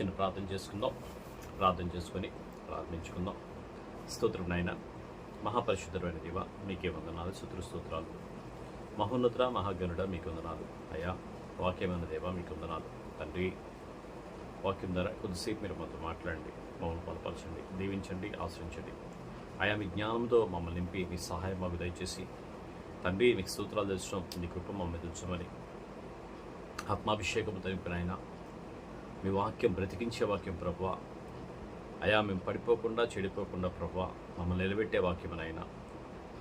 చిన్న ప్రార్థన చేసుకుందాం. ప్రార్థన చేసుకొని ప్రార్థించుకుందాం. స్తోత్రం నాయన మహాపరిశుద్ధమైన దేవ మీకే వందనాలు శుతులు స్తోత్రాలు. మహోన్నత మహాగణుడ మీకు వందనాలు. అయ్యా వాక్యమైన దేవ మీకు వందనాలు. తండ్రి వాక్యం ద్వారా కొద్దిసేపు మీరు మాతో మాట్లాడండి మమ్మల్ని బలపరచండి దీవించండి ఆశ్రయించండి. ఆయా మీ జ్ఞానంతో మమ్మల్ని నింపి మీ సహాయం మాకు దయచేసి. తండ్రి మీకు సూత్రాలు తెలుసు నీ కృప మమ్మల్ని తెచ్చమని ఆత్మాభిషేకం తెలిపిన ఆయన మీ వాక్యం బ్రతికించే వాక్యం ప్రభువ. అయా మేము పడిపోకుండా చెడిపోకుండా ప్రభా మమ్మల్ని నిలబెట్టే వాక్యం అయినా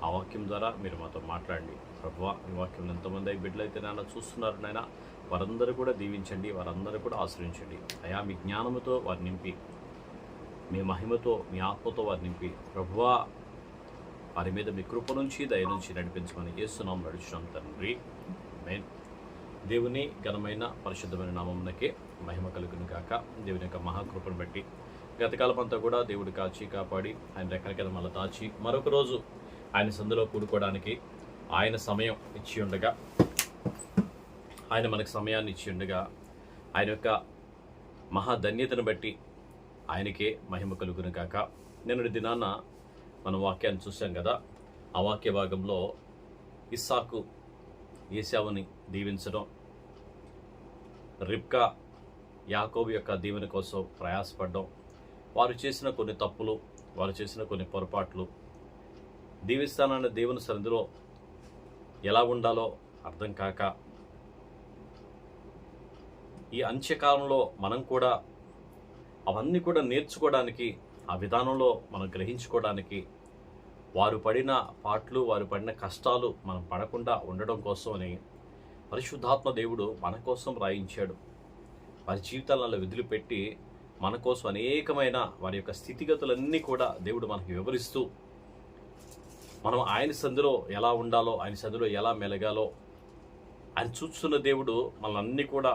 ఆ వాక్యం ద్వారా మీరు మాతో మాట్లాడండి. ప్రభువ మీ వాక్యం ఎంతమంది బిడ్డలైతే నాన్న చూస్తున్నారు నాయన వారందరూ కూడా దీవించండి వారందరూ కూడా ఆశ్రయించండి. అయా మీ జ్ఞానముతో వారిని నింపి మీ మహిమతో మీ ఆత్మతో వారిని నింపి ప్రభువా వారి మీద మీ కృప నుంచి దయ నుంచి నడిపించమని చేస్తున్నాం నడుచున్నాం తండ్రి. దేవుని ఘనమైన పరిశుద్ధమైన నామమునకే మహిమ కలుగును గాక. దేవుని యొక్క మహాకృపను బట్టి గతకాలమంతా కూడా దేవుడు కాచి కాపాడి ఆయన రెక్కల కింద మళ్ళీ దాచి మరొక రోజు ఆయన సందులో కూడుకోవడానికి ఆయన సమయం ఇచ్చి ఉండగా ఆయన మనకు సమయాన్ని ఇచ్చి ఉండగా ఆయన యొక్క మహాధన్యతను బట్టి ఆయనకే మహిమ కలుగును కాక నిన్నటి దినాన మనం వాక్యాన్ని చూసాం కదా ఆ వాక్య భాగంలో ఇస్సాకు ఏసావుని దీవించడం రిబ్కా యాకోబు యొక్క దీవెన కోసం ప్రయాసపడ్డం. వారు చేసిన కొన్ని తప్పులు వారు చేసిన కొన్ని పొరపాట్లు. దీవిస్తానన్న దేవుని సన్నిధిలో ఎలా ఉండాలో అర్థం కాక ఈ అంత్యకాలంలో మనం కూడా అవన్నీ కూడా నేర్చుకోవడానికి ఆ విధానంలో మనం గ్రహించుకోవడానికి వారు పడిన పాటలు వారు పడిన కష్టాలు మనం పడకుండా ఉండడం కోసమని పరిశుద్ధాత్మ దేవుడు మన కోసం రాయించాడు. వారి జీవితాలలో విధులు పెట్టి మన కోసం అనేకమైన వారి యొక్క స్థితిగతులన్నీ కూడా దేవుడు మనకు వివరిస్తూ మనం ఆయన సందులో ఎలా ఉండాలో ఆయన సందులో ఎలా మెలగాలో ఆయన చూస్తున్న దేవుడు మనల్ని కూడా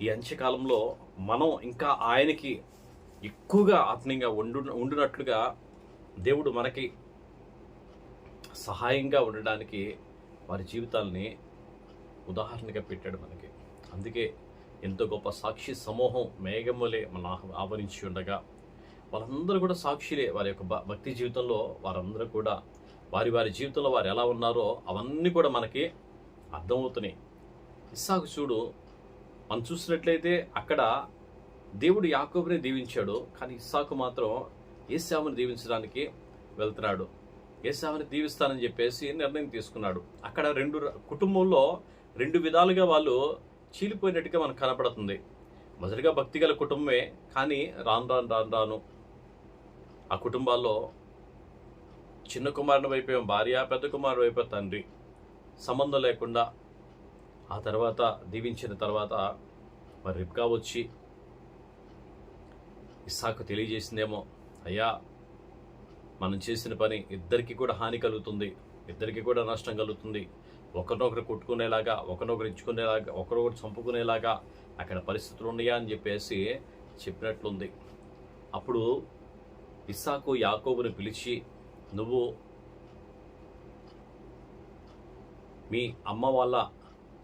ఈ అంత్యకాలంలో మనం ఇంకా ఆయనకి ఎక్కువగా ఆత్మీయంగా ఉండు ఉండునట్లుగా దేవుడు మనకి సహాయంగా ఉండడానికి వారి జీవితాలని ఉదాహరణగా పెట్టాడు మనకి. అందుకే ఎంతో గొప్ప సాక్షి సమూహం మేఘములే మన ఆవరించి ఉండగా వాళ్ళందరూ కూడా సాక్షులే వారి యొక్క భక్తి జీవితంలో వారందరూ కూడా. వారి వారి జీవితంలో వారు ఎలా ఉన్నారో అవన్నీ కూడా మనకి అర్థమవుతున్నాయి. ఇస్సాకు చూడు మనం చూసినట్లయితే అక్కడ దేవుడు యాకోబుని దీవించాడు కానీ ఇస్సాకు మాత్రం ఏసావుని దీవించడానికి వెళ్తున్నాడు. ఏసావుని దీవిస్తానని చెప్పేసి నిర్ణయం తీసుకున్నాడు. అక్కడ రెండు కుటుంబంలో రెండు విధాలుగా వాళ్ళు చీలిపోయినట్టుగా మనకు కనపడుతుంది. మొదటిగా భక్తిగల కుటుంబమే కానీ రాను రాను రాను రాను ఆ కుటుంబాల్లో చిన్న కుమారుని వైపు భార్య పెద్ద కుమారుడు వైపు తండ్రి సంబంధం లేకుండా ఆ తర్వాత దీవించిన తర్వాత మరి రిబ్కా వచ్చి ఇస్సాకు తెలియజేసిందేమో అయ్యా మనం చేసిన పని ఇద్దరికి కూడా హాని కలుగుతుంది ఇద్దరికి కూడా నష్టం కలుగుతుంది ఒకరినొకరు కొట్టుకునేలాగా ఒకరినొకరు ఇచ్చుకునేలాగా ఒకరొకరు చంపుకునేలాగా అక్కడ పరిస్థితులు ఉన్నాయా అని చెప్పేసి చెప్పినట్లుంది. అప్పుడు ఇస్సాకు యాకోబుని పిలిచి నువ్వు మీ అమ్మ వాళ్ళ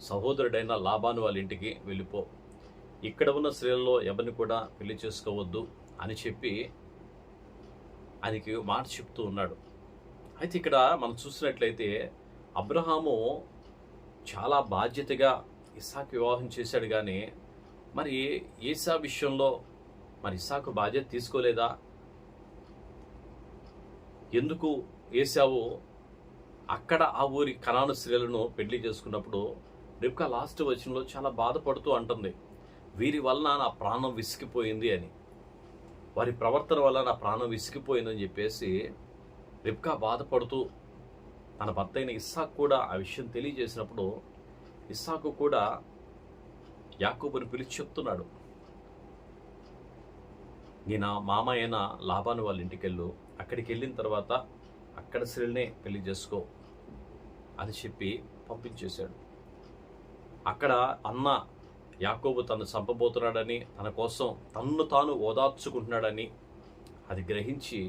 సహోదరుడైన లాభాను వాళ్ళ ఇంటికి వెళ్ళిపో. ఇక్కడ ఉన్న స్త్రీలలో ఎవరిని కూడా పెళ్ళి చేసుకోవద్దు అని చెప్పి ఆయనకి మాట చెప్తూ ఉన్నాడు. అయితే ఇక్కడ మనం చూసినట్లయితే అబ్రహాము చాలా బాధ్యతగా ఇస్సాకు వివాహం చేశాడు కానీ మరి ఏసా విషయంలో మరి ఇస్సాకు బాధ్యత తీసుకోలేదా? ఎందుకు ఏసావు అక్కడ ఆ ఊరి కనాను స్త్రీలను పెళ్ళి చేసుకున్నప్పుడు రిబ్కా లాస్ట్ వచనంలో చాలా బాధపడుతూ అంటుంది వీరి వలన నా ప్రాణం విసిగిపోయింది అని. వారి ప్రవర్తన వల్ల నా ప్రాణం విసిగిపోయిందని చెప్పేసి రిబ్కా బాధపడుతూ తన భర్త అయిన ఇస్సాకు కూడా ఆ విషయం తెలియజేసినప్పుడు ఇస్సాకు కూడా యాకూబుని పిలిచి చెప్తున్నాడు. నేను మామ అయిన లాభాను వాళ్ళ ఇంటికి వెళ్ళు అక్కడికి వెళ్ళిన తర్వాత అక్కడ స్త్రీలనే పెళ్ళి చేసుకో అని చెప్పి పంపించేశాడు. అక్కడ అన్న యాకోబు తను చంపబోతున్నాడని తన కోసం తన్ను తాను ఓదార్చుకుంటున్నాడని అది గ్రహించి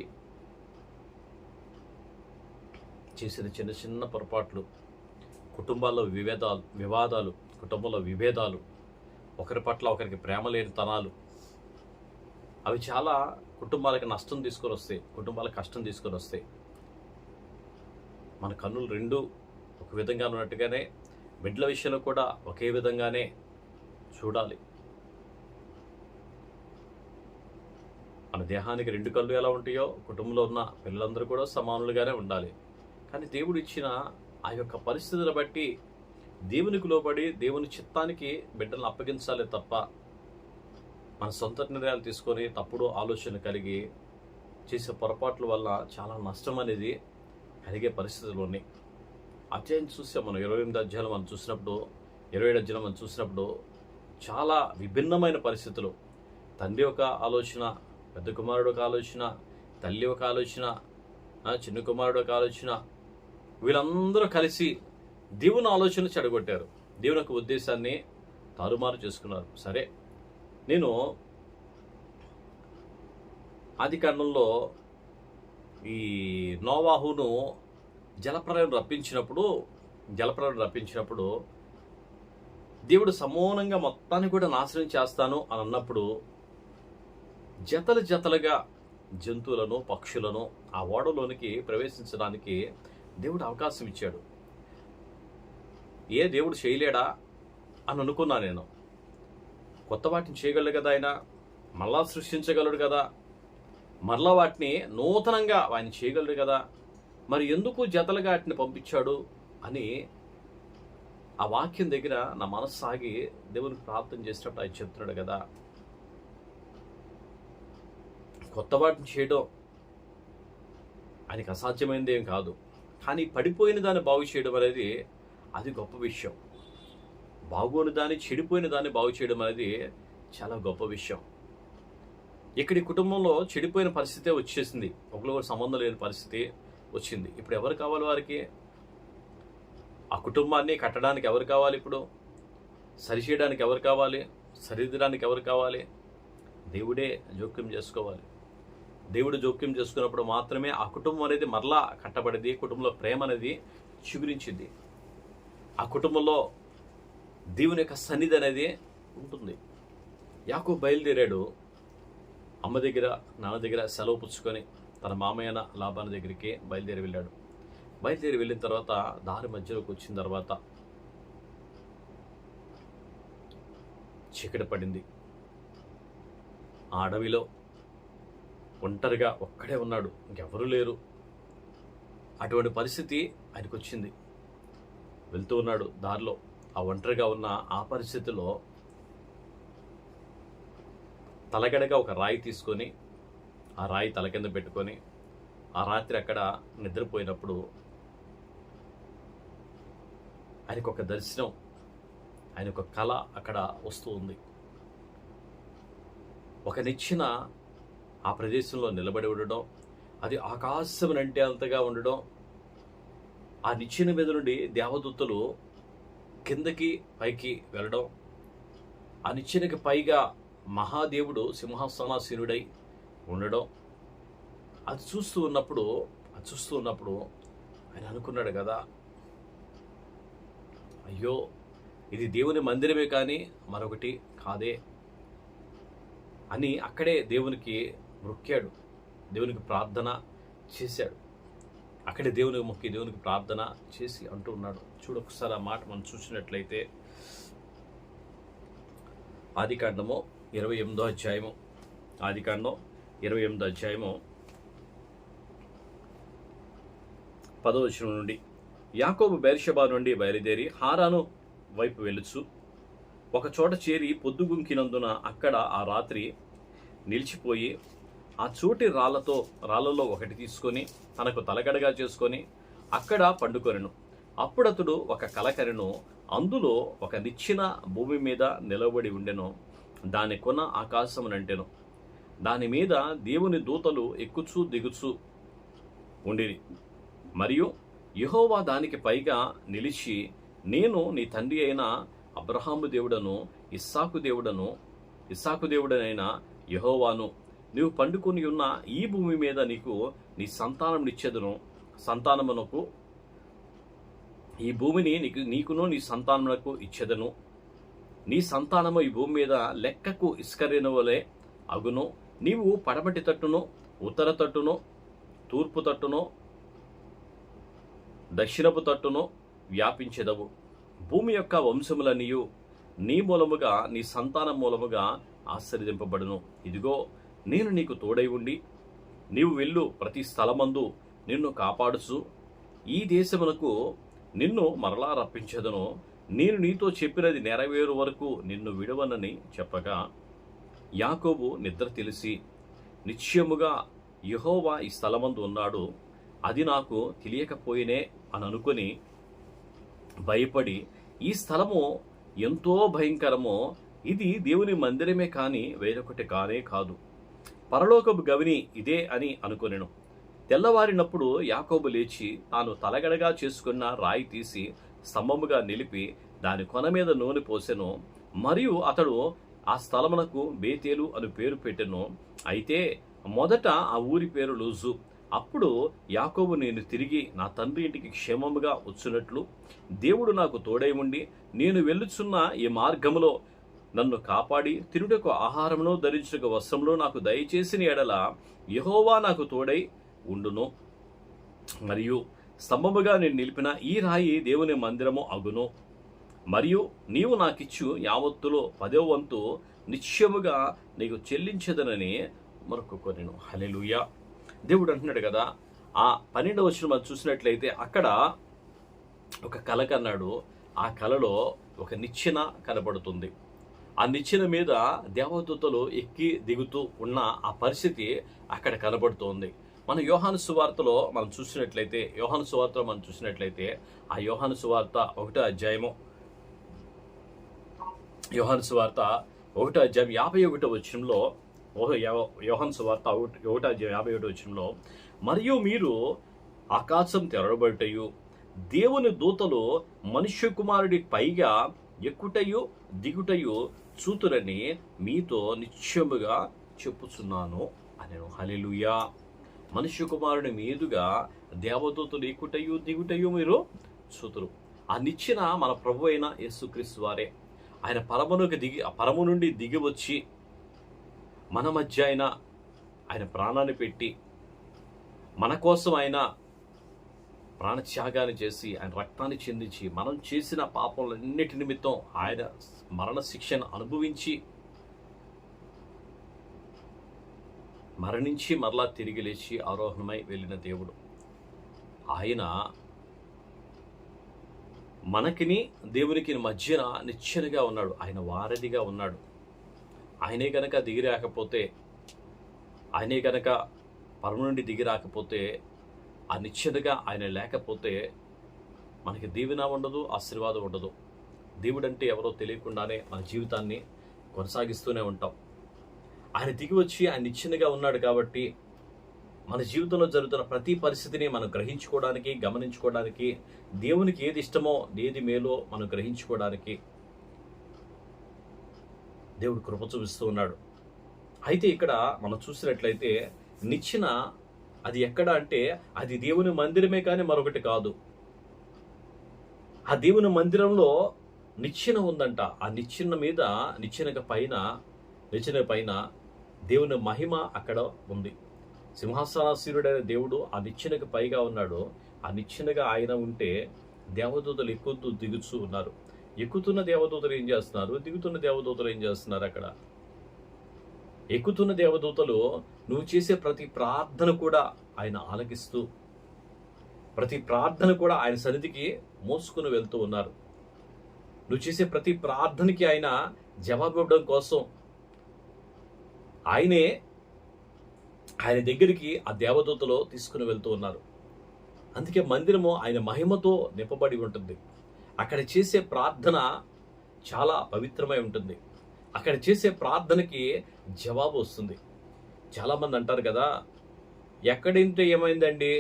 చేసిన చిన్న చిన్న పొరపాట్లు కుటుంబాల్లో వివేదాలు వివాదాలు కుటుంబంలో విభేదాలు ఒకరి పట్ల ఒకరికి ప్రేమ లేని తనాలు. అవి చాలా కుటుంబాలకు నష్టం తీసుకొని వస్తాయి కుటుంబాలకు కష్టం తీసుకొని వస్తాయి. మన కన్నులు రెండు ఒక విధంగా ఉన్నట్టుగానే బిడ్డల విషయంలో కూడా ఒకే విధంగానే చూడాలి. మన దేహానికి రెండు కళ్ళు ఎలా ఉంటాయో కుటుంబంలో ఉన్న పిల్లలందరూ కూడా సమానులుగానే ఉండాలి. కానీ దేవుడు ఇచ్చిన ఆ యొక్క పరిస్థితులను బట్టి దేవునికి లోబడి దేవుని చిత్తానికి బిడ్డలను అప్పగించాలి తప్ప మన సొంత నిర్ణయాలు తీసుకొని తప్పుడు ఆలోచన కలిగి చేసే పొరపాట్ల వల్ల చాలా నష్టం అనేది కలిగే పరిస్థితులు ఉన్నాయి అధ్యాయం చూస్తే మనం ఇరవై ఎనిమిది అధ్యాయులు మనం చూసినప్పుడు ఇరవై ఏడు అధ్యాయులు మనం చూసినప్పుడు చాలా విభిన్నమైన పరిస్థితులు. తండ్రి ఒక ఆలోచన పెద్ద కుమారుడు ఒక ఆలోచన తల్లి ఒక ఆలోచన చిన్న కుమారుడు ఒక ఆలోచన వీళ్ళందరూ కలిసి దేవుని ఆలోచన చెడగొట్టారు. దేవుని యొక్క ఉద్దేశాన్ని తారుమారు చేసుకున్నారు. సరే నేను ఆది కాండంలో ఈ నోవాహును జలప్రలయం రప్పించినప్పుడు జలప్రలయం రప్పించినప్పుడు దేవుడు సమూలంగా మొత్తాన్ని కూడా నాశనం చేస్తాను అని అన్నప్పుడు జతలు జతలుగా జంతువులను పక్షులను ఆ ఓడలోనికి ప్రవేశించడానికి దేవుడు అవకాశం ఇచ్చాడు. ఏ దేవుడు చేయలేడా అని అనుకున్నా నేను. కొత్త వాటిని చేయగలడు కదా ఆయన? మళ్ళా సృష్టించగలడు కదా? మరలా వాటిని నూతనంగా ఆయన చేయగలడు కదా? మరి ఎందుకు జతలుగా వాటిని పంపించాడు అని ఆ వాక్యం దగ్గర నా మనస్సు సాగి దేవునికి ప్రార్థన చేసినప్పుడు ఆయన చెప్తున్నాడు కదా. కొత్త వాటిని చేయడం ఆయనకి అసాధ్యమైనది ఏం కాదు. కానీ పడిపోయిన దాన్ని బాగు చేయడం అనేది అది గొప్ప విషయం. బాగోని దాన్ని చెడిపోయిన దాన్ని బాగు చేయడం అనేది చాలా గొప్ప విషయం. ఇక్కడి కుటుంబంలో చెడిపోయిన పరిస్థితే వచ్చేసింది. ఒకరికొకరు సంబంధం లేని పరిస్థితి వచ్చింది. ఇప్పుడు ఎవరు కావాలి వారికి? ఆ కుటుంబాన్ని కట్టడానికి ఎవరు కావాలి ఇప్పుడు? సరిచేయడానికి ఎవరు కావాలి? సరిదిద్దడానికి ఎవరు కావాలి? దేవుడే జోక్యం చేసుకోవాలి. దేవుడు జోక్యం చేసుకున్నప్పుడు మాత్రమే ఆ కుటుంబం అనేది మరలా కట్టబడింది కుటుంబంలో ప్రేమ అనేది చిగురించింది. ఆ కుటుంబంలో దేవుని యొక్క సన్నిధి అనేది ఉంటుంది. యాకు బయలుదేరాడు అమ్మ దగ్గర నాన్న దగ్గర సెలవు పుచ్చుకొని తన మామయ్యన లాభాన దగ్గరికి బయలుదేరి వెళ్ళాడు. బయలుదేరి వెళ్ళిన తర్వాత దారి మధ్యలోకి వచ్చిన తర్వాత చీకటి పడింది. ఆ అడవిలో ఒంటరిగా ఒక్కడే ఉన్నాడు. ఇంకెవరూ లేరు. అటువంటి పరిస్థితి ఆయనకు వచ్చింది వెళ్తూ ఉన్నాడు దారిలో. ఆ ఒంటరిగా ఉన్న ఆ పరిస్థితిలో తలగడగా ఒక రాయి తీసుకొని ఆ రాయి తల కింద పెట్టుకొని ఆ రాత్రి అక్కడ నిద్రపోయినప్పుడు ఆయనకు ఒక దర్శనం ఆయన ఒక కళ అక్కడ వస్తూ ఉంది. ఒక నిచ్చిన ఆ ప్రదేశంలో నిలబడి ఉండడం అది ఆకాశం అంటే అంతగా ఉండడం ఆ నిచ్చిన మీద నుండి దేవదూతలు కిందకి పైకి వెళ్ళడం ఆ నిచ్చెనకి పైగా మహాదేవుడు సింహాసనాసీనుడై ఉండడం అది చూస్తూ ఉన్నప్పుడు అది చూస్తూ ఉన్నప్పుడు ఆయన అనుకున్నాడు కదా అయ్యో ఇది దేవుని మందిరమే కానీ మరొకటి కాదే అని అక్కడే దేవునికి మొక్కాడు. దేవునికి ప్రార్థన చేశాడు. అక్కడే దేవునికి మొక్కి దేవునికి ప్రార్థన చేసి అంటూ ఉన్నాడు. చూడు ఒకసారి ఆ మాట మనం చూసినట్లయితే ఆదికాండము ఇరవై ఎనిమిదో అధ్యాయము. ఆదికాండం ఇరవై ఎనిమిదో అధ్యాయము పదో వచనం నుండి. యాకోబు బెర్షబా నుండి బయలుదేరి హారాను వైపు వెలుచు ఒక చోట చేరి పొద్దుగుంకినందున అక్కడ ఆ రాత్రి నిలిచిపోయి ఆ చోటి రాళ్ళతో రాళ్ళలో ఒకటి తీసుకొని తనకు తలగడగా చేసుకొని అక్కడ పండుకొనెను. అప్పుడతడు ఒక కలకరెను అందులో ఒక నిచ్చిన భూమి మీద నిలబడి ఉండెను. దాని కొన ఆకాశమునంటెను. దాని మీద దేవుని దూతలు ఎక్కుచూ దిగుచూ ఉండిరి. మరియు యహోవా దానికి పైగా నిలిచి నేను నీ తండ్రి అయిన అబ్రహాము దేవుడను ఇస్సాకు దేవుడను ఇస్సాకు దేవుడనైన యహోవాను నీవు పండుకొని ఉన్న ఈ భూమి మీద నీకు నీ సంతానం నిచ్చేదను. సంతానమునకు ఈ భూమిని నీకు నీకును నీ సంతానమునకు ఇచ్చెదను. నీ సంతానము ఈ భూమి మీద లెక్కకు ఇసుకరేణువలే అగును. నీవు పడమటి తట్టును ఉత్తర తట్టును తూర్పు తట్టును దక్షిణపు తట్టును వ్యాపించెదవు. భూమి యొక్క వంశములనియు నీ మూలముగా నీ సంతానం మూలముగా ఆశ్చర్యింపబడును ఇదిగో నేను నీకు తోడై ఉండి నీవు వెళ్ళు ప్రతి స్థలమందు నిన్ను కాపాడుచు. ఈ దేశమునకు నిన్ను మరలా రప్పించదను. నేను నీతో చెప్పినది నెరవేరు వరకు నిన్ను విడవనని చెప్పగా యాకోబు నిద్ర తెలిసి నిశ్చయముగా యహోవా ఈ స్థలమందు ఉన్నాడు అది నాకు తెలియకపోయినే అని అనుకుని భయపడి ఈ స్థలము ఎంతో భయంకరమో ఇది దేవుని మందిరమే కానీ వేరొకటి కానే కాదు. పరలోకపు గవిని ఇదే అని అనుకొనెను. తెల్లవారినప్పుడు యాకోబు లేచి తాను తలగడగా చేసుకున్న రాయి తీసి స్తంభముగా నిలిపి దాని కొన మీద నూనె పోసెను. మరియు అతడు ఆ స్థలమునకు బేతేలు అని పేరు పెట్టెను. అయితే మొదట ఆ ఊరి పేరు లూజు. అప్పుడు యాకోబు నేను తిరిగి నా తండ్రి ఇంటికి క్షేమముగా వచ్చినట్లు దేవుడు నాకు తోడై ఉండి నేను వెళ్ళుచున్న ఈ మార్గములో నన్ను కాపాడి తినుటకు ఆహారమును ధరించుటకు వస్త్రంలో నాకు దయచేసిన ఎడల యహోవా నాకు తోడై ఉండును. మరియు స్తంభముగా నేను నిలిపిన ఈ రాయి దేవుని మందిరము అగును. మరియు నీవు నాకిచ్చు యావత్తులో పదో వంతు నిశ్చయముగా నీకు చెల్లించదనని మరొకొనెను హలెలుయ దేవుడు అంటున్నాడు కదా ఆ పన్నెండవ వచ్చిన మనం చూసినట్లయితే అక్కడ ఒక కల కన్నాడు. ఆ కలలో ఒక నిచ్చెన కనబడుతుంది. ఆ నిచ్చెన మీద దేవదూతలు ఎక్కి దిగుతూ ఉన్న ఆ పరిస్థితి అక్కడ కనబడుతోంది. మన యోహాను సువార్తలో మనం చూసినట్లయితే యోహాను సువార్తలో మనం చూసినట్లయితే ఆ యోహాను సువార్త ఒకటో అధ్యాయము యోహాను సువార్త ఒకటో అధ్యాయం యాభై ఒకటో వచ్చంలో ఓహో యోహాను సువార్త ఒకటో అధ్యాయం యాభై ఒకటో వచ్చంలో మరియు మీరు ఆకాశం తెరవబడటయు దేవుని దూతలు మనుష్య కుమారుడి పైగా ఎక్కుటయు దిగుటయు చూతురని మీతో నిశ్చయముగా చెప్పుచున్నాను అని హలెలుయా మనుష్య కుమారుని మీదుగా దేవదూతలు ఎక్కుటయు దిగుటయు మీరు చూతురు. ఆ నిచ్చిన మన ప్రభు అయిన యేసుక్రీస్తు వారే. ఆయన పరమునకు దిగి ఆ పరము నుండి దిగి వచ్చి మన మధ్య ఆయన ఆయన ప్రాణాన్ని పెట్టి మన కోసం ఆయన ప్రాణత్యాగాన్ని చేసి ఆయన రక్తాన్ని చెందించి మనం చేసిన పాపములన్నిటి నిమిత్తం ఆయన మరణ శిక్షను అనుభవించి మరణించి మరలా తిరిగి లేచి ఆరోహణమై వెళ్ళిన దేవుడు. ఆయన మనకిని దేవునికి మధ్యన నిచ్చెనగా ఉన్నాడు. ఆయన వారధిగా ఉన్నాడు. ఆయనే గనక దిగి రాకపోతే ఆయనే గనక పరమ నుండి దిగి రాకపోతే ఆ నిశ్చయతగా ఆయన లేకపోతే మనకి దీవెన ఉండదు ఆశీర్వాదం ఉండదు. దేవుడంటే ఎవరో తెలియకుండానే మన జీవితాన్ని కొనసాగిస్తూనే ఉంటాం. ఆయన దిగి వచ్చి ఆయన నిచ్చెనగా ఉన్నాడు కాబట్టి మన జీవితంలో జరుగుతున్న ప్రతి పరిస్థితిని మనం గ్రహించుకోవడానికి గమనించుకోవడానికి దేవునికి ఏది ఇష్టమో ఏది మేలో మనం గ్రహించుకోవడానికి దేవుడు కృప చూపిస్తూ ఉన్నాడు. అయితే ఇక్కడ మనం చూసినట్లయితే నిచ్చిన అది ఎక్కడ అంటే అది దేవుని మందిరమే కానీ మరొకటి కాదు. ఆ దేవుని మందిరంలో నిచ్చెన ఉందంట. ఆ నిచ్చెన మీద నిచ్చెనక పైన నిచ్చెన పైన దేవుని మహిమ అక్కడ ఉంది. సింహాసనాశీరుడైన దేవుడు ఆ నిచ్చెనకు పైగా ఉన్నాడు. ఆ నిచ్చెనగా ఆయన ఉంటే దేవదూతలు ఎక్కుతూ దిగుతూ ఉన్నారు. ఎక్కుతున్న దేవదూతలు ఏం చేస్తున్నారు? దిగుతున్న దేవదూతలు ఏం చేస్తున్నారు అక్కడ? ఎక్కుతున్న దేవదూతలు నువ్వు చేసే ప్రతి ప్రార్థన కూడా ఆయన ఆలకిస్తూ ప్రతి ప్రార్థన కూడా ఆయన సన్నిధికి మోసుకుని వెళ్తూ ఉన్నారు. నువ్వు చేసే ప్రతి ప్రార్థనకి ఆయన జవాబు ఇవ్వడం కోసం ఆయనే ఆయన దగ్గరికి ఆ దేవదూతలో తీసుకుని వెళ్తూ ఉన్నారు. అందుకే మందిరము ఆయన మహిమతో నింపబడి ఉంటుంది. అక్కడ చేసే ప్రార్థన చాలా పవిత్రమై ఉంటుంది. అక్కడ చేసే ప్రార్థనకి జవాబు వస్తుంది. చాలామంది అంటారు కదా ఎక్కడింటే ఏమైందండి?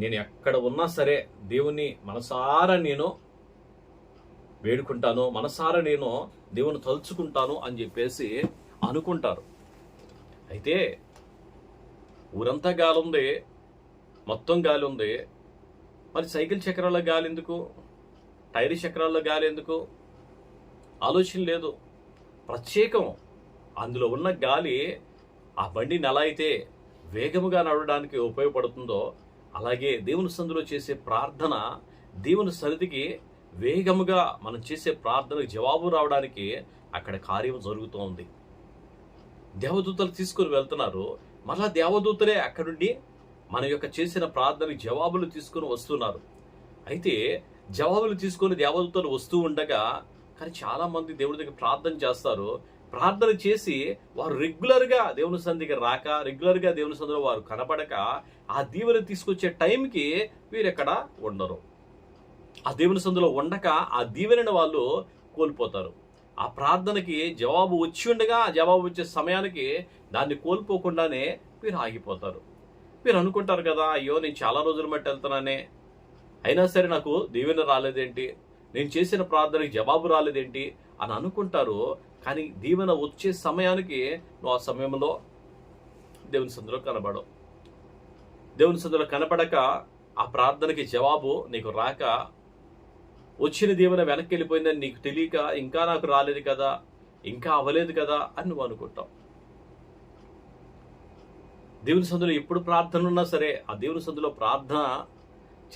నేను ఎక్కడ ఉన్నా సరే దేవుని మనసారా నేను వేడుకుంటాను మనసారా నేను దేవుని తలుచుకుంటాను అని చెప్పేసి అనుకుంటారు. అయితే ఊరంతా గాలి ఉంది మొత్తం గాలి ఉంది మరి సైకిల్ చక్రాల గాలి ఎందుకు? టైర్ చక్రాల్లో గాలి ఎందుకు? ఆలోచన లేదు. ప్రత్యేకం. అందులో ఉన్న గాలి ఆ బండిని ఎలా అయితే వేగముగా నడవడానికి ఉపయోగపడుతుందో అలాగే దేవుని సందులో చేసే ప్రార్థన దేవుని సన్నిధికి వేగముగా మనం చేసే ప్రార్థనకు జవాబు రావడానికి అక్కడ కార్యం జరుగుతూ ఉంది దేవదూతలు తీసుకుని వెళ్తున్నారు. మళ్ళా దేవదూతలే అక్కడుండి మన యొక్క చేసిన ప్రార్థనకి జవాబులు తీసుకుని వస్తున్నారు. అయితే జవాబులు తీసుకొని దేవదూతలు వస్తూ ఉండగా కానీ చాలా మంది దేవుడి దగ్గర ప్రార్థన చేస్తారు. ప్రార్థన చేసి వారు రెగ్యులర్గా దేవుని సంధికి రాక రెగ్యులర్గా దేవుని సంధిలో వారు కనపడక ఆ దీవెన తీసుకొచ్చే టైంకి వీరెక్కడ ఉండరు. ఆ దేవుని సందులో ఉండక ఆ దీవెనని వాళ్ళు కోల్పోతారు. ఆ ప్రార్థనకి జవాబు వచ్చి ఉండగా ఆ జవాబు వచ్చే సమయానికి దాన్ని కోల్పోకుండానే వీరు ఆగిపోతారు. మీరు అనుకుంటారు కదా అయ్యో నేను చాలా రోజులు మట్టి వెళ్తున్నానే. అయినా సరే నాకు దీవెన రాలేదేంటి? నేను చేసిన ప్రార్థనకి జవాబు రాలేదేంటి అని అనుకుంటారు కానీ దీవెన వచ్చే సమయానికి నువ్వు ఆ సమయంలో దేవుని సందులో కనబడవు. దేవుని సందులో కనపడక ఆ ప్రార్థనకి జవాబు నీకు రాక వచ్చిన దీవెన వెనక్కి వెళ్ళిపోయిందని నీకు తెలియక ఇంకా నాకు రాలేదు కదా ఇంకా అవ్వలేదు కదా అని నువ్వు అనుకుంటావు. దేవుని సందులో ఎప్పుడు ప్రార్థన ఉన్నా సరే ఆ దేవుని సందులో ప్రార్థన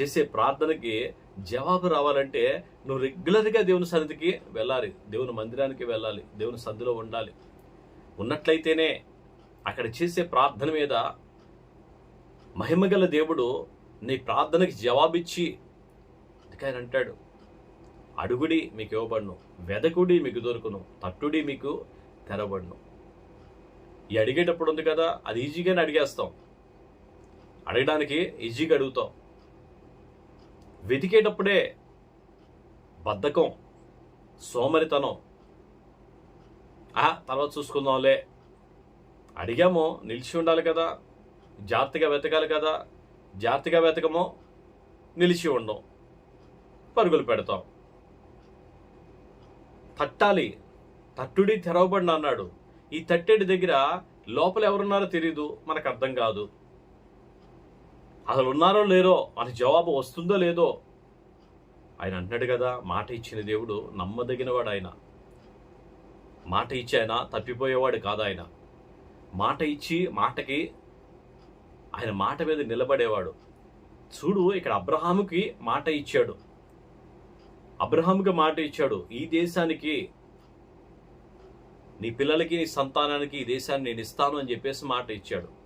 చేసే ప్రార్థనకి జవాబు రావాలంటే నువ్వు రెగ్యులర్గా దేవుని సన్నిధికి వెళ్ళాలి. దేవుని మందిరానికి వెళ్ళాలి. దేవుని సన్నిధిలో ఉండాలి. ఉన్నట్లయితేనే అక్కడ చేసే ప్రార్థన మీద మహిమగల దేవుడు నీ ప్రార్థనకి జవాబిచ్చి అందుకని అంటాడు. అడుగుడి మీకు ఇవ్వబడును వెదకుడి మీకు దొరుకును తట్టుడి మీకు తెరబడును ఈ అడిగేటప్పుడు ఉంది కదా అది ఈజీగానే అడిగేస్తాం. అడగడానికి ఈజీగా అడుగుతాం. వెతికేటప్పుడే బద్ధకం సోమరితనం. ఆ తర్వాత చూసుకుందాంలే. అడిగామో నిలిచి ఉండాలి కదా. జాగ్రత్తగా వెతకాలి కదా. జాగ్రత్తగా వెతకమో నిలిచి ఉండం. పరుగులు పెడతాం. తట్టాలి. తట్టుడి తెరవబడిన అన్నాడు. ఈ తట్టెడి దగ్గర లోపల ఎవరున్నారో తెలియదు మనకు అర్థం కాదు. అసలు ఉన్నారో లేరో అని జవాబు వస్తుందో లేదో ఆయన అంటున్నాడు కదా మాట ఇచ్చిన దేవుడు నమ్మదగినవాడు ఆయన మాట ఇచ్చి ఆయన తప్పిపోయేవాడు కాదు ఆయన మాట ఇచ్చి మాటకి ఆయన మాట మీద నిలబడేవాడు. చూడు ఇక్కడ అబ్రహాముకి మాట ఇచ్చాడు. అబ్రహాముకి మాట ఇచ్చాడు ఈ దేశానికి నీ పిల్లలకి నీ సంతానానికి ఈ దేశాన్ని నేను ఇస్తాను అని చెప్పేసి మాట ఇచ్చాడు.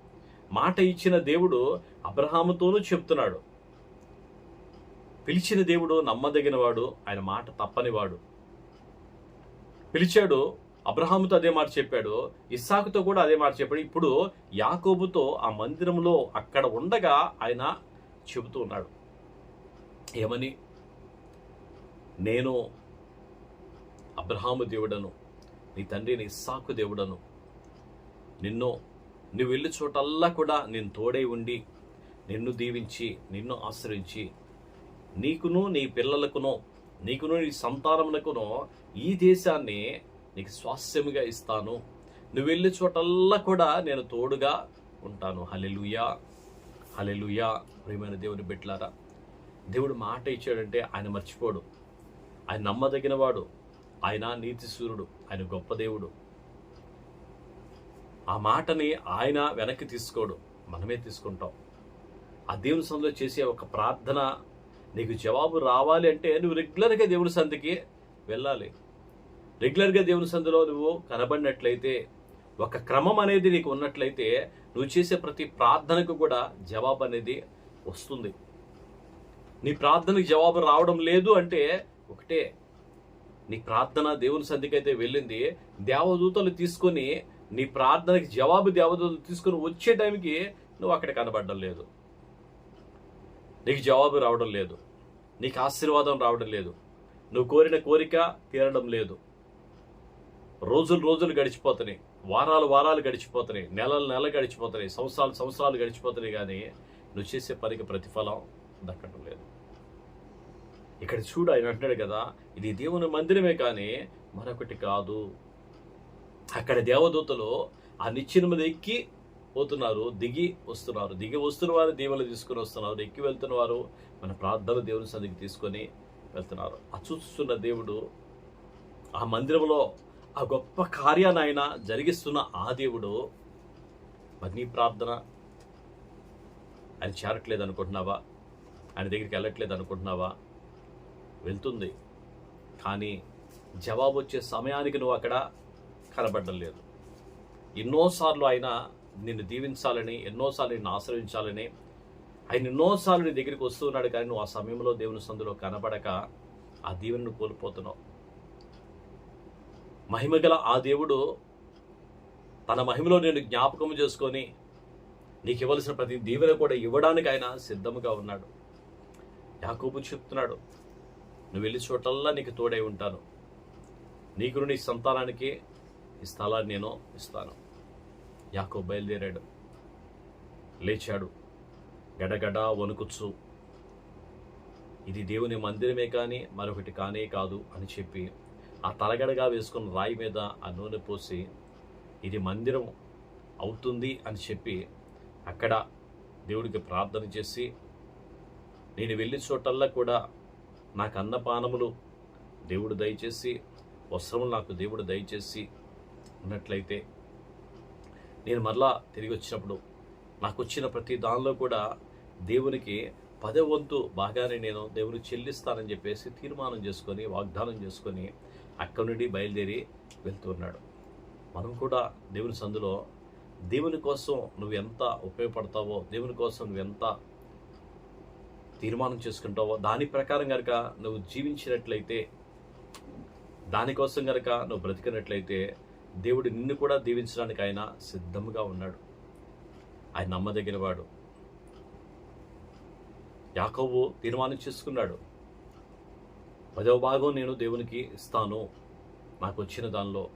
మాట ఇచ్చిన దేవుడు అబ్రహాముతోనూ చెప్తున్నాడు. పిలిచిన దేవుడు నమ్మదగినవాడు ఆయన మాట తప్పనివాడు. పిలిచాడు అబ్రహాముతో అదే మాట చెప్పాడు ఇస్సాకుతో కూడా అదే మాట చెప్పాడు. ఇప్పుడు యాకోబుతో ఆ మందిరంలో అక్కడ ఉండగా ఆయన చెబుతూ ఉన్నాడు. ఏమని? నేను అబ్రహాము దేవుడను నీ తండ్రిని ఇస్సాకు దేవుడను నిన్ను నువ్వు వెళ్ళి చోటల్లా కూడా నేను తోడై ఉండి నిన్ను దీవించి నిన్ను ఆశ్రయించి నీకును నీ పిల్లలకును నీకును నీ సంతానమునకును ఈ దేశాన్ని నీకు స్వాస్యముగా ఇస్తాను. నువ్వు వెళ్ళే చోటల్లా కూడా నేను తోడుగా ఉంటాను. హలెలుయా హలెలుయా ప్రియమైన దేవుని బిట్లారా దేవుడు మాట ఇచ్చాడంటే ఆయన మర్చిపోడు. ఆయన నమ్మదగినవాడు. ఆయన నీతి సూర్యుడు ఆయన గొప్ప దేవుడు. ఆ మాటని ఆయన వెనక్కి తీసుకోడు. మనమే తీసుకుంటాం. ఆ దేవుని సందులో చేసే ఒక ప్రార్థన నీకు జవాబు రావాలి అంటే నువ్వు రెగ్యులర్గా దేవుని సంధికి వెళ్ళాలి. రెగ్యులర్గా దేవుని సంధిలో నువ్వు కనబడినట్లయితే ఒక క్రమం అనేది నీకు ఉన్నట్లయితే నువ్వు చేసే ప్రతి ప్రార్థనకు కూడా జవాబు అనేది వస్తుంది. నీ ప్రార్థనకు జవాబు రావడం లేదు అంటే ఒకటే. నీ ప్రార్థన దేవుని సంధికి అయితే వెళ్ళింది. దేవదూతలు తీసుకొని నీ ప్రార్థనకి జవాబు దేవదూతలు తీసుకుని వచ్చే టైంకి నువ్వు అక్కడ కనబడడం లేదు. నీకు జవాబు రావడం లేదు. నీకు ఆశీర్వాదం రావడం లేదు. నువ్వు కోరిన కోరిక తీరడం లేదు. రోజులు రోజులు గడిచిపోతున్నాయి. వారాలు వారాలు గడిచిపోతున్నాయి. నెలలు నెలలు గడిచిపోతున్నాయి. సంవత్సరాలు సంవత్సరాలు గడిచిపోతున్నాయి కానీ నువ్వు చేసే పనికి ప్రతిఫలం దక్కడం లేదు. ఇక్కడ చూడు ఆయన అంటున్నాడు కదా ఇది దేవుని మందిరమే కానీ మరొకటి కాదు. అక్కడ దేవదూతలు ఆ నిచ్చిన మీద ఎక్కి పోతున్నారు దిగి వస్తున్నారు. దిగి వస్తున్న వారు దీవెలు తీసుకుని వస్తున్నారు. ఎక్కి వెళ్తున్న వారు మన ప్రార్థన దేవుని సన్నిధికి తీసుకొని వెళ్తున్నారు. ఆ చూస్తున్న దేవుడు ఆ మందిరంలో ఆ గొప్ప కార్యాన్ని ఆయన జరిగిస్తున్న ఆ దేవుడు మరి నీ ప్రార్థన. ఆయన చేరట్లేదు అనుకుంటున్నావా? ఆయన దగ్గరికి వెళ్ళట్లేదు అనుకుంటున్నావా? వెళ్తుంది. కానీ జవాబు వచ్చే సమయానికి నువ్వు అక్కడ కనబడడం లేదు. ఎన్నోసార్లు ఆయన నిన్ను దీవించాలని ఎన్నోసార్లు నిన్ను ఆశ్రయించాలని ఆయన ఎన్నోసార్లు నీ దగ్గరికి వస్తున్నాడు కానీ నువ్వు ఆ సమయంలో దేవుని సందులో కనబడక ఆ దీవెనను కోల్పోతున్నావు. మహిమగల ఆ దేవుడు తన మహిమలో నేను జ్ఞాపకం చేసుకొని నీకు ఇవ్వాల్సిన ప్రతి దీవెన కూడా ఇవ్వడానికి ఆయన సిద్ధముగా ఉన్నాడు. యాకోబు చెప్తున్నాడు నువ్వు వెళ్ళి చోటల్లా నీకు తోడై ఉంటాను. నీకు నీ సంతానానికి ఈ స్థలాన్ని నేను ఇస్తాను. యాకో బయలుదేరాడు. లేచాడు. గడగడ వణుకుచ్చు. ఇది దేవుని మందిరమే కానీ మరొకటి కానే కాదు అని చెప్పి ఆ తలగడగా వేసుకున్న రాయి మీద ఆ నూనె పోసి ఇది మందిరం అవుతుంది అని చెప్పి అక్కడ దేవుడికి ప్రార్థన చేసి నేను వెళ్ళిన చోటల్లా కూడా నాకు అన్నపానములు దేవుడు దయచేసి వస్త్రములు నాకు దేవుడు దయచేసి ఉన్నట్లయితే నేను మరలా తిరిగి వచ్చినప్పుడు నాకు వచ్చిన ప్రతి దానిలో కూడా దేవునికి పదే వంతు బాగానే నేను దేవునికి చెల్లిస్తానని చెప్పేసి తీర్మానం చేసుకొని వాగ్దానం చేసుకొని అక్కడి నుండి బయలుదేరి వెళ్తున్నాడు మనం కూడా దేవుని సందులో దేవుని కోసం నువ్వు ఎంత ఉపయోగపడతావో దేవుని కోసం నువ్వు ఎంత తీర్మానం చేసుకుంటావో దాని ప్రకారం కనుక నువ్వు జీవించినట్లయితే దానికోసం కనుక నువ్వు బ్రతికినట్లయితే దేవుడు నిన్ను కూడా దీవించడానికి ఆయన సిద్ధంగా ఉన్నాడు. ఆయన నమ్మదగిన వాడు. తీర్మానం చేసుకున్నాడు. పదవ భాగం నేను దేవునికి ఇస్తాను. నాకు వచ్చిన దానిలో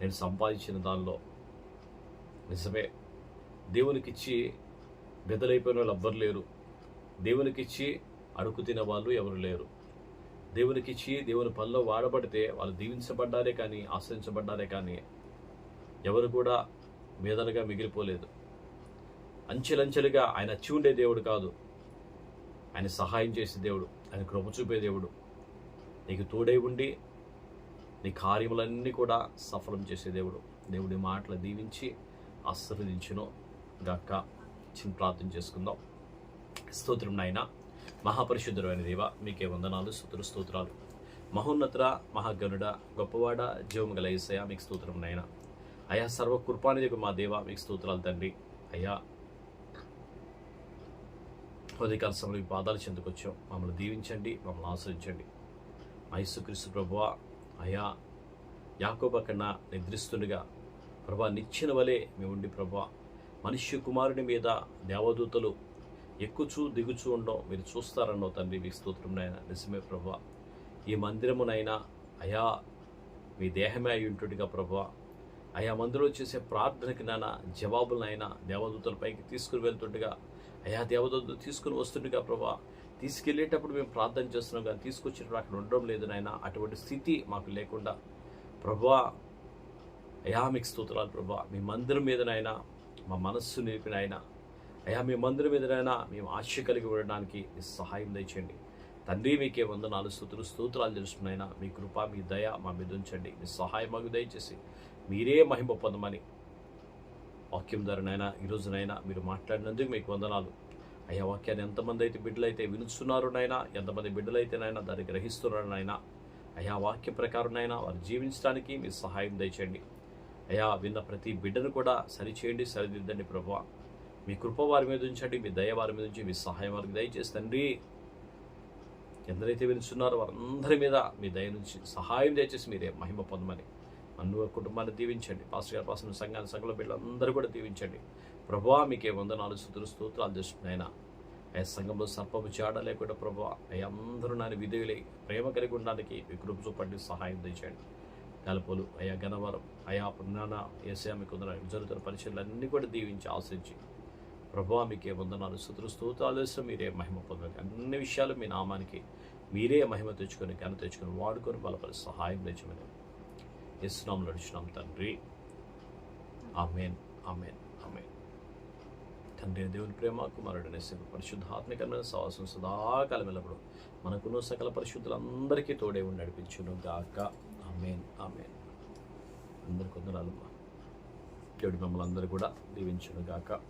నేను సంపాదించిన దానిలో. నిజమే దేవునికిచ్చి బెదలైపోయిన వాళ్ళు ఎవ్వరు లేరు. దేవునికిచ్చి అడుగు తినే వాళ్ళు ఎవరు లేరు. దేవునికిచ్చి దేవుని పనిలో వాడబడితే వాళ్ళు దీవించబడ్డారే కానీ ఆశ్రయించబడ్డారే కానీ ఎవరు కూడా మేదలుగా మిగిలిపోలేదు. అంచెలంచెలుగా ఆయన వచ్చి ఉండే దేవుడు కాదు. ఆయన సహాయం చేసే దేవుడు ఆయన కృప చూపే దేవుడు. నీకు తోడై ఉండి నీ కార్యములన్నీ కూడా సఫలం చేసే దేవుడు. దేవుడి మాటలు దీవించి ఆశీర్వదించును గాక. చిన్న ప్రార్థన చేసుకుందాం. స్తోత్రం నాయన మహాపరిశుద్ధమైన దేవ మీకే వందనాలు స్తుతులు స్తోత్రాలు. మహోన్నతుడ మహాగనుడ గొప్పవాడ జీవము గల మీకు స్తోత్రం నాయన. అయా సర్వ కృపానిధికు మా దేవ మీకు స్తోత్రాలు తండ్రి. అయ్యా ఉదయకాల సమయంలో మీ పాదాలు చెందుకొచ్చాం మమ్మల్ని దీవించండి మమ్మల్ని ఆశ్రయించండి. మైసుక్రీస్తు ప్రభువ అయా యాకోబ కన్నా నిద్రిస్తుండగా ప్రభా నిచ్చిన వలె మేము ఉండి ప్రభా మనుష్య కుమారుని మీద దేవదూతలు ఎక్కుచూ దిగుచూ ఉండడం మీరు చూస్తారన్నో తండ్రి మీకు స్తోత్రం నాయన. నిజమే ప్రభా. ఈ మందిరమునైనా అయా మీ దేహమే అయి ఉంటుండగా ప్రభా ఆయా మందులో చేసే ప్రార్థనకి నాన్న జవాబులనైనా దేవదూతల పైకి తీసుకుని వెళ్తుండగా అయా దేవదూతలు తీసుకుని వస్తుండగా ప్రభా తీసుకెళ్ళేటప్పుడు మేము ప్రార్థన చేస్తున్నాం కానీ తీసుకొచ్చినప్పుడు అక్కడ ఉండడం లేదు నాయన అటువంటి స్థితి మాకు లేకుండా. ప్రభా అయా మీకు స్తోత్రాలు ప్రభా మీ మందిరం మీదనైనా మా మనస్సు నిలిపినైనా అయా మీ మందిరం మీదనైనా మేము ఆశ కలిగి ఉండడానికి మీ సహాయం దయచేయండి. తండ్రి మీకే వందనాలు స్థుతులు స్తోత్రాలు తెలుసుకునైనా మీ కృప మీ దయ మా మీద ఉంచండి. మీ సహాయం మాకు దయచేసి మీరే మహిమ పొందమని వాక్యం ధరనైనా ఈరోజునైనా మీరు మాట్లాడినందుకు మీకు వందనాలు. అయ్యా వాక్యాన్ని ఎంతమంది అయితే బిడ్డలైతే వినుస్తున్నారు నాయనా ఎంతమంది బిడ్డలైతేనైనా దాన్ని గ్రహిస్తున్నారు నాయనా. అయ్యా వాక్య ప్రకారంనైనా వారు జీవించడానికి మీరు సహాయం దయచేయండి. అయ్యా విన్న ప్రతి బిడ్డను కూడా సరిచేయండి సరిదిద్దండి ప్రభా మీ కృప వారి మీద ఉంచండి మీ దయ వారి మీద ఉంచి మీ సహాయం వారికి దయచేసి తండ్రి ఎందరైతే వినిస్తున్నారో వారందరి మీద మీ దయ నుంచి సహాయం దయచేసి మీరే మహిమ పొందమని అన్ను కుటుంబాన్ని దీవించండి. పాస్టర్ గారు పాసిన సంఘాన్ని సంఘంలో బిడ్డలందరూ కూడా దీవించండి. ప్రభా మీకే వందనాలు సుతులు స్తోత్రాలు చేస్తున్నాయినా అయ్యా సంఘంలో సర్పము చాడ లేకుండా ప్రభా అయ్యా అందరూ నాని విధులై ప్రేమ కలిగి ఉండడానికి మీ కృప చూపండి సహాయం తెచ్చండి కలుపులు అయ్యా గనవరం అయా నాన్న ఏసయా మీకు జరుగుతున్న పరిచయాలు అన్నీ కూడా దీవించి ఆశించి ప్రభా మీకే వందనాలు సుతులు స్తోత్రాలు మీరే మహిమ పొందండి అన్ని విషయాలు మీ నామానికి మీరే మహిమ తెచ్చుకొని ఘన తెచ్చుకొని వాడుకొని బలపరి సహాయం తెచ్చమని. ఇస్తున్నాం నడుచున్నాం తండ్రి. Amen amen amen. తండ్రి దేవుని ప్రేమ కుమారుడిని సేవ పరిశుద్ధాత్మికమైన సవాసం సదాకాలం వెళ్ళప్పుడు మనకున్న సకల పరిశుద్ధులందరికీ తోడే ఉండి నడిపించును గాక. Amen amen. అందరికొందరాలు దేవుడి మమ్మల్ని అందరూ కూడా దీవించును గాక.